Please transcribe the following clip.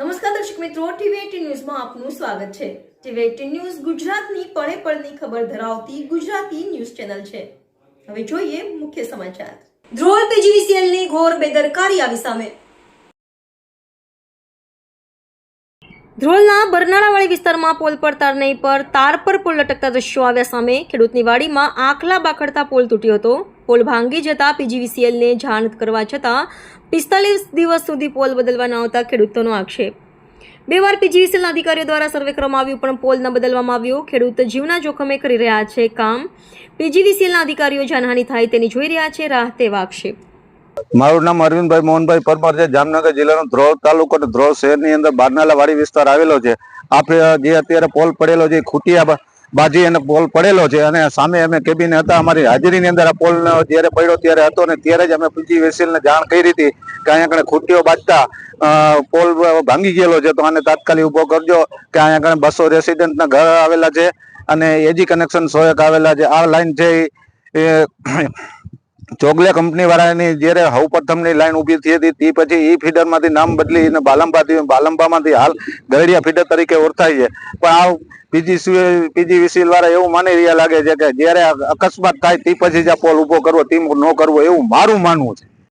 નમસ્કાર દર્શક મિત્રો, ટીવી ન્યૂઝમાં આપનું સ્વાગત છે. ટીવી ન્યૂઝ ગુજરાતની પળે પળની ખબર ધરાવતી ગુજરાતી ન્યૂઝ ચેનલ છે. હવે જોઈએ મુખ્ય સમાચાર. ધ્રોળ પીજીવીસીએલની ઘોર બેદરકારી આવી સામે. ધ્રોળના બરનાળાવાળી વિસ્તારમાં પોલ પર નહીં પર તાર પર પોલ લટકતા દ્રશ્યો આવ્યા સામે. ખેડૂતની વાડીમાં આખલા બાખડતા પોલ તૂટ્યો હતો. પોલ ભાંગી જતા પીજીવીસીએલને જાણ કરવા છતાં પિસ્તાલીસ દિવસ સુધી પોલ બદલવા ન આવતા ખેડૂતોનો આક્ષેપ. બે વાર પીજીવીસીએલના અધિકારીઓ દ્વારા સર્વે કરવામાં આવ્યું, પણ પોલ ન બદલવામાં આવ્યો. ખેડૂત જીવના જોખમે કરી રહ્યા છે કામ. પીજીવીસીએલના અધિકારીઓ જાનહાની થાય તેની જોઈ રહ્યા છે રાહ તેવા આક્ષેપ. મારું નામ અરવિંદભાઈ મોહનભાઈ પરમાર છે. જામનગર જિલ્લાનો ધ્રોલ તાલુકો અને ધ્રોલ શહેરની અંદર બારનાલા વાડી વિસ્તાર આવેલો છે. આપણે જે અત્યારે પોલ પડેલો છે ખૂટિયા બાજી એને પોલ પડેલો છે અને સામે અમે કેબિન હતા, અમારી હાજરીની અંદર આ પોલ જ્યારે પડ્યો ત્યારે હતો ને ત્યારે જ અમે પીજી વેસીલને જાણ કરી હતી કે અહીંયા કણે ખૂટીઓ બાજતા પોલ ભાંગી ગયેલો છે, તો આને તાત્કાલિક ઊભો કરજો કે અહીંયા કણે બસો રેસિડેન્ટના ઘર આવેલા છે અને એજી કનેક્શન સોયક આવેલા છે. આ લાઈન છે એ ચોગલે કંપની વાળાની જ્યારે હવ પ્રથમની લાઈન ઊભી થઈ હતી, તે પછી એ ફીડરમાંથી નામ બદલી અને બાલંબાથી બાલંબામાંથી હાલ ગરડિયા ફીડર તરીકે ઓળખાય છે. પણ આ પીજી પીજી વિસીલ વાળા એવું માની રહ્યા લાગે છે કે જ્યારે અકસ્માત થાય તે પછી જ આ પોલ ઊભો કરવો, તે ન કરવો એવું મારું માનવું છે.